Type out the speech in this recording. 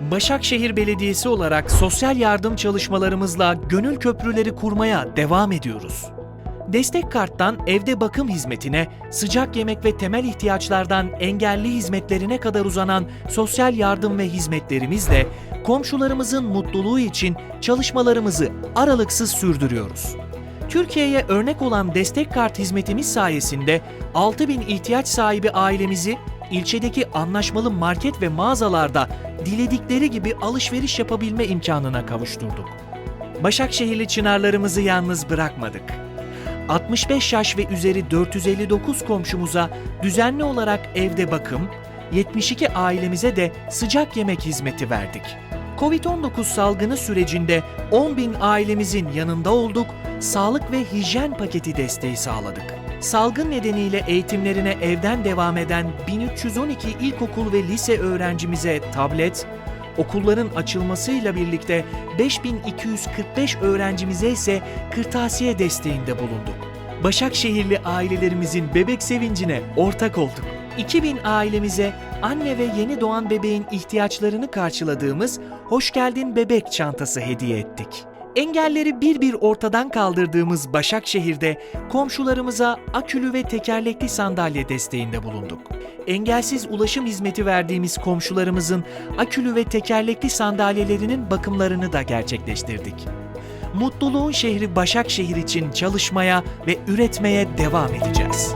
Başakşehir Belediyesi olarak sosyal yardım çalışmalarımızla gönül köprüleri kurmaya devam ediyoruz. Destek karttan evde bakım hizmetine, sıcak yemek ve temel ihtiyaçlardan engelli hizmetlerine kadar uzanan sosyal yardım ve hizmetlerimizle komşularımızın mutluluğu için çalışmalarımızı aralıksız sürdürüyoruz. Türkiye'ye örnek olan destek kart hizmetimiz sayesinde 6000 ihtiyaç sahibi ailemizi ilçedeki anlaşmalı market ve mağazalarda diledikleri gibi alışveriş yapabilme imkanına kavuşturduk. Başakşehirli çınarlarımızı yalnız bırakmadık. 65 yaş ve üzeri 459 komşumuza düzenli olarak evde bakım, 72 ailemize de sıcak yemek hizmeti verdik. Covid-19 salgını sürecinde 10 bin ailemizin yanında olduk, sağlık ve hijyen paketi desteği sağladık. Salgın nedeniyle eğitimlerine evden devam eden 1312 ilkokul ve lise öğrencimize tablet, okulların açılmasıyla birlikte 5245 öğrencimize ise kırtasiye desteğinde bulunduk. Başakşehirli ailelerimizin bebek sevincine ortak olduk. 2000 ailemize anne ve yeni doğan bebeğin ihtiyaçlarını karşıladığımız Hoş Geldin Bebek çantası hediye ettik. Engelleri bir bir ortadan kaldırdığımız Başakşehir'de komşularımıza akülü ve tekerlekli sandalye desteğinde bulunduk. Engelsiz ulaşım hizmeti verdiğimiz komşularımızın akülü ve tekerlekli sandalyelerinin bakımlarını da gerçekleştirdik. Mutluluğun şehri Başakşehir için çalışmaya ve üretmeye devam edeceğiz.